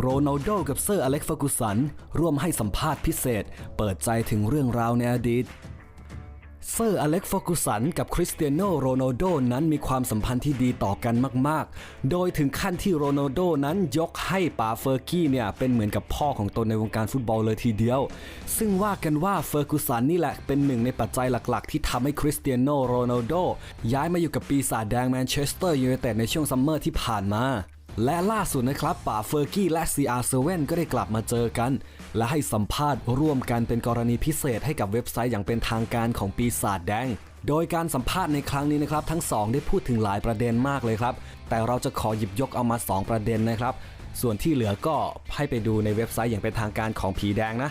โรนัลโดกับเซอร์อเล็กซ์ฟอร์กูสัน ร่วมให้สัมภาษณ์พิเศษ เปิดใจถึงเรื่องราวในอดีต เซอร์อเล็กฟอร์กูสันกับคริสเตียโนโรนัลโดนั้นมีความสัมพันธ์ที่ดีต่อกันมาก ๆ โดยถึงขั้นที่โรนัลโดนั้นยกให้ป๋าเฟอร์กี้เนี่ยเป็นเหมือนกับพ่อของตนในวงการฟุตบอลเลยทีเดียว ซึ่งว่ากันว่าเฟอร์กูสันนี่แหละเป็นหนึ่งในปัจจัยหลัก ๆ ที่ทำให้คริสเตียโนโรนัลโดย้ายมาอยู่กับปีศาจแดงแมนเชสเตอร์ยูไนเต็ดในช่วงซัมเมอร์ที่ผ่านมา และล่าสุดนะครับป่าเฟอร์กี้และ CR7 ก็ได้กลับมาเจอกัน และให้สัมภาษณ์ร่วมกันเป็นกรณีพิเศษให้กับเว็บไซต์อย่างเป็นทางการของปีศาจแดง โดยการสัมภาษณ์ในครั้งนี้นะครับ ทั้งสองได้พูดถึงหลายประเด็นมากเลยครับ แต่เราจะขอหยิบยกเอามา 2 ประเด็นนะครับ ส่วนที่เหลือก็ให้ไปดูในเว็บไซต์อย่างเป็นทางการของผีแดงนะ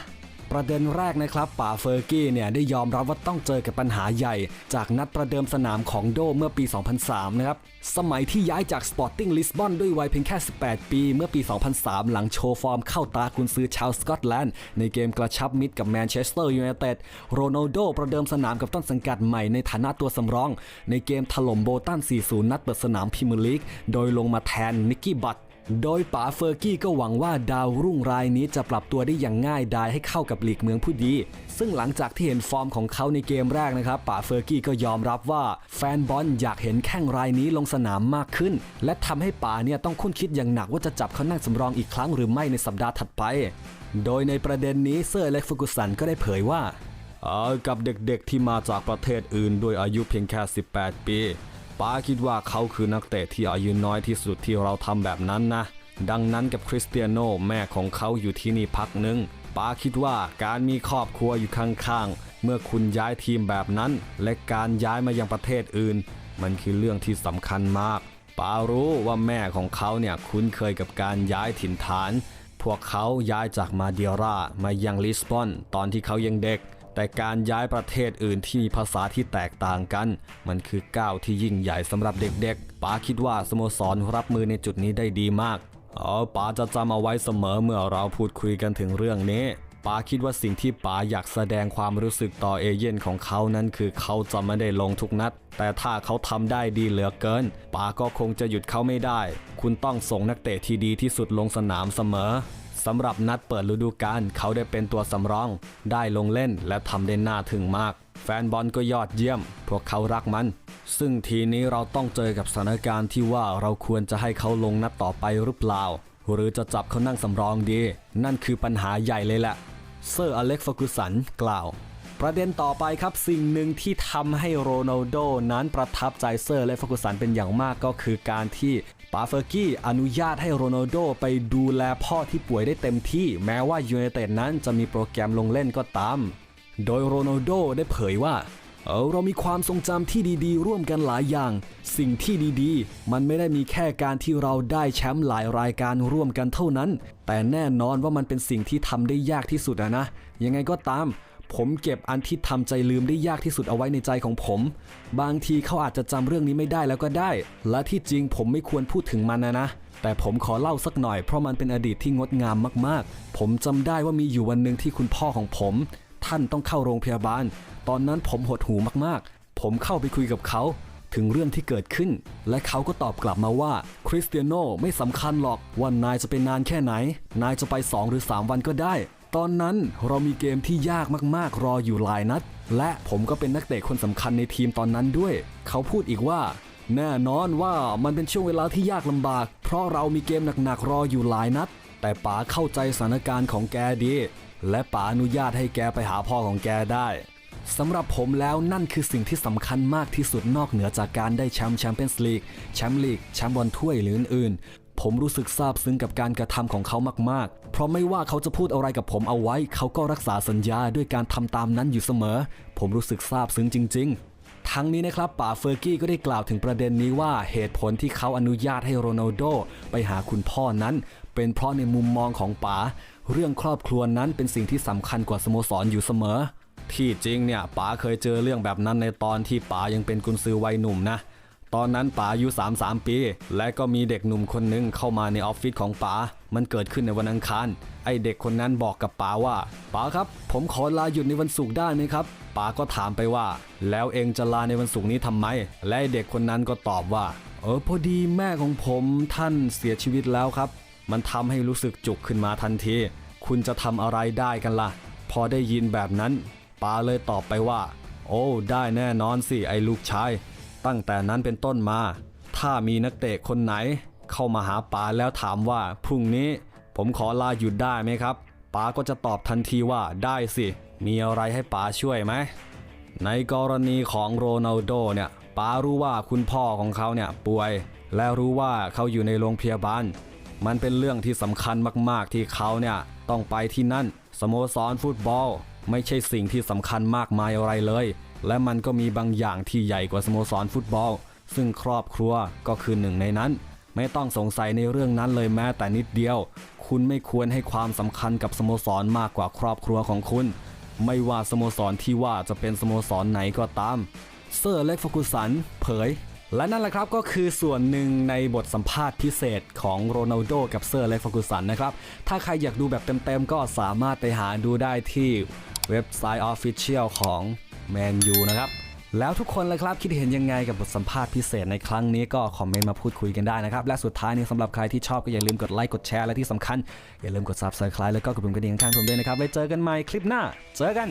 ประเด็นแรกนะครับป่าเฟอร์กี้เนี่ยได้ยอมรับว่าต้องเจอกับปัญหาใหญ่ จากนัดประเดิมสนามของโดเมื่อปี 2003 นะครับ สมัยที่ย้ายจากสปอร์ติ้งลิสบอนด้วยวัยเพียงแค่ 18 ปี เมื่อปี 2003 หลังโชว์ฟอร์มเข้าตากุนซือชาวสกอตแลนด์ ในเกมกระชับมิตรกับแมนเชสเตอร์ยูไนเต็ดโรนัลโดประเดิมสนามกับต้นสังกัดใหม่ในฐานะตัวสำรอง ในเกมถล่มโบตัน 4-0 นัดเปิดสนามพรีเมียร์ลีกโดยลงมาแทนนิกกี้บัต โดยป๋าเฟอร์กี้ก็หวังว่าดาวรุ่งรายนี้จะปรับตัวได้อย่างง่ายดายให้เข้ากับลีกเมืองผู้ดี ซึ่งหลังจากที่เห็นฟอร์มของเขาในเกมแรกนะครับป๋าเฟอร์กี้ก็ยอมรับว่าแฟนบอลอยากเห็นแข้งรายนี้ลงสนามมากขึ้น และทำให้ป๋าเนี่ยต้องคุ้นคิดอย่างหนักว่าจะจับเขานั่งสำรองอีกครั้งหรือไม่ในสัปดาห์ถัดไป โดยในประเด็นนี้เซอร์เล็กฟูกุสันก็ได้เผยว่าเออกับเด็กๆที่มาจากประเทศอื่นด้วยอายุเพียงแค่ 18 ปี ป้าคิดว่าเขาคือนักเตะที่อายุน้อยที่สุดที่เราทำแบบนั้นนะ ดังนั้นกับคริสเตียโนแม่ของเขาอยู่ที่นี่พักหนึ่งป้าคิดว่าการมีครอบครัวอยู่ข้างๆ เมื่อคุณย้ายทีมแบบนั้น และการย้ายมายังประเทศอื่น มันคือเรื่องที่สำคัญมากป้ารู้ว่าแม่ของเขาเนี่ยคุ้นเคยกับการย้ายถิ่นฐาน พวกเขาย้ายจากมาเดียรามายังลิสบอนตอนที่เขายังเด็ก แต่การย้ายประเทศอื่นที่มีภาษาที่แตกต่างกัน มันคือก้าวที่ยิ่งใหญ่สำหรับเด็กๆป๋าคิดว่าสโมสรรับมือในจุดนี้ได้ดีมากเออป๋าจะจำเอาไว้เสมอเมื่อเราพูดคุยกันถึงเรื่องนี้ป๋าคิดว่าสิ่งที่ป๋าอยากแสดงความรู้สึกต่อเอเย่นของเขานั้นคือเขาจะไม่ได้ลงทุกนัด แต่ถ้าเขาทำได้ดีเหลือเกินป๋าก็คงจะหยุดเขาไม่ได้ คุณต้องส่งนักเตะที่ดีที่สุดลงสนามเสมอ สำหรับนัดเปิดฤดูกาลเขาได้เป็นตัวสำรอง ได้ลงเล่นและทำได้น่าถึงมาก แฟนบอลก็ยอดเยี่ยม พวกเขารักมัน ซึ่งทีนี้เราต้องเจอกับสถานการณ์ที่ว่าเราควรจะให้เขาลงนัดต่อไปหรือเปล่า หรือจะจับเขานั่งสำรองดี นั่นคือปัญหาใหญ่เลยแหละเซอร์อเล็กซ์ฟอกูสันกล่าว ประเด็นต่อไปครับสิ่งหนึ่งที่ทำให้โรนัลโดนั้นประทับใจเซอร์และฟอกูสันเป็นอย่างมากก็คือการที่ ปาเฟอร์กี้อนุญาตให้โรนัลโดไปดูแลพ่อที่ป่วยได้เต็มที่แม้ว่ายูไนเต็ดนั้นจะมีโปรแกรมลงเล่นก็ตาม โดยโรนัลโดได้เผยว่าเออเรามีความทรงจำที่ดีๆ ร่วมกันหลายอย่าง สิ่งที่ดีๆ มันไม่ได้มีแค่การที่เราได้แชมป์หลายรายการร่วมกันเท่านั้น แต่แน่นอนว่ามันเป็นสิ่งที่ทำได้ยากที่สุดอะนะ ยังไงก็ตาม ผมเก็บอันที่ทำใจลืมได้ยากที่สุดเอาไว้ในใจของผม บางทีเขาอาจจะจำเรื่องนี้ไม่ได้แล้วก็ได้ และที่จริงผมไม่ควรพูดถึงมันนะนะ แต่ผมขอเล่าสักหน่อยเพราะมันเป็นอดีตที่งดงามมากๆ ผมจำได้ว่ามีอยู่วันหนึ่งที่คุณพ่อของผม ท่านต้องเข้าโรงพยาบาล ตอนนั้นผมหดหูมากๆ ผมเข้าไปคุยกับเขาถึงเรื่องที่เกิดขึ้น และเขาก็ตอบกลับมาว่าคริสเตียโนไม่สำคัญหรอกว่านายจะเป็นนานแค่ไหน นายจะไป 2 หรือ 3 วันก็ได้ตอนนั้นเรามีเกมที่ยากมากๆ รออยู่หลายนัด และผมก็เป็นนักเตะคนสำคัญในทีมตอนนั้นด้วย เขาพูดอีกว่า แน่นอนว่ามันเป็นช่วงเวลาที่ยากลำบาก เพราะเรามีเกมหนักๆรออยู่หลายนัด แต่ป๋าเข้าใจสถานการณ์ของแกดี และป๋าอนุญาตให้แกไปหาพ่อของแกได้สำหรับผมแล้วนั่นคือสิ่งที่สำคัญมากที่สุดนอกเหนือจากการได้แชมป์แชมเปี้ยนส์ลีกแชมป์ลีกแชมป์บอลถ้วยหรืออื่น ผมรู้สึกซาบซึ้งกับการกระทำของเขามากๆ เพราะไม่ว่าเขาจะพูดอะไรกับผมเอาไว้ เขาก็รักษาสัญญาด้วยการทำตามนั้นอยู่เสมอ ผมรู้สึกซาบซึ้งจริง ๆทั้งนี้นะครับป๋าเฟอร์กี้ก็ได้กล่าวถึงประเด็นนี้ว่าเหตุผลที่เขาอนุญาตให้โรนัลโดไปหาคุณพ่อนั้น เป็นเพราะในมุมมองของป๋าเรื่องครอบครัวนั้นเป็นสิ่งที่สำคัญกว่าสโมสรอยู่เสมอ ที่จริงเนี่ยป๋าเคยเจอเรื่องแบบนั้นในตอนที่ป๋ายังเป็นกุนซือวัยหนุ่มนะ ตอนนั้นป๋าอายุ 33 ปี และก็มีเด็กหนุ่มคนหนึงเข้ามาในออฟฟิศของป๋า มันเกิดขึ้นในวันอังคาร ไอเด็กคนนั้นบอกกับป๋าว่า ป๋าครับ ผมขอลาหยุดในวันศุกร์ได้ไหมครับป๋าก็ถามไปว่า แล้วเองจะลาในวันศุกร์นี้ทำไม และเด็กคนนั้นก็ตอบว่า เออพอดีแม่ของผมท่านเสียชีวิตแล้วครับ มันทำให้รู้สึกจุกขึ้นมาทันที คุณจะทำอะไรได้กันล่ะ พอได้ยินแบบนั้นป๋าเลยตอบไปว่า โอ้ ได้แน่นอนสิไอ้ลูกชาย ตั้งแต่นั้นเป็นต้นมา ถ้ามีนักเตะคนไหน เข้ามาหาป๋าแล้วถามว่า พรุ่งนี้ผมขอลาหยุดได้ไหมครับป๋าก็จะตอบทันทีว่าได้สิ มีอะไรให้ป๋าช่วยไหม ในกรณีของโรนัลโดเนี่ยป๋ารู้ว่าคุณพ่อของเขาเนี่ยป่วย และรู้ว่าเขาอยู่ในโรงพยาบาล มันเป็นเรื่องที่สำคัญมากๆที่เขาเนี่ยต้องไปที่นั่น สโมสรฟุตบอล ไม่ใช่สิ่งที่สำคัญมากมายอะไรเลย และมันก็มีบางอย่างที่ใหญ่กว่าสโมสรฟุตบอล ซึ่งครอบครัวก็คือหนึ่งในนั้น ไม่ต้องสงสัยในเรื่องนั้นเลยแม้แต่นิดเดียว คุณไม่ควรให้ความสำคัญกับสโมสรมากกว่าครอบครัวของคุณ ไม่ว่าสโมสรที่ว่าจะเป็นสโมสรไหนก็ตาม เซอร์เล็กฟกุสัน เผย และนั่นแหละครับก็คือส่วนหนึ่งในบทสัมภาษณ์พิเศษของโรนัลโดกับเซอร์เล็กฟกุสันนะครับ ถ้าใครอยากดูแบบเต็มๆ ก็สามารถไปหาดูได้ที่เว็บไซต์ Official ของ Man U นะครับ แล้วทุกคนเลยครับคิดเห็นยังไงกับบทสัมภาษณ์พิเศษในครั้งนี้ก็คอมเมนต์มาพูดคุยกันได้นะครับ และสุดท้ายนี้สำหรับใครที่ชอบก็อย่าลืมกดไลค์กดแชร์และที่สำคัญอย่าลืมกด Subscribe แล้วก็กดปุ่มกระดิ่งข้างๆผมด้วยนะครับไว้เจอกันใหม่คลิปหน้า เจอกัน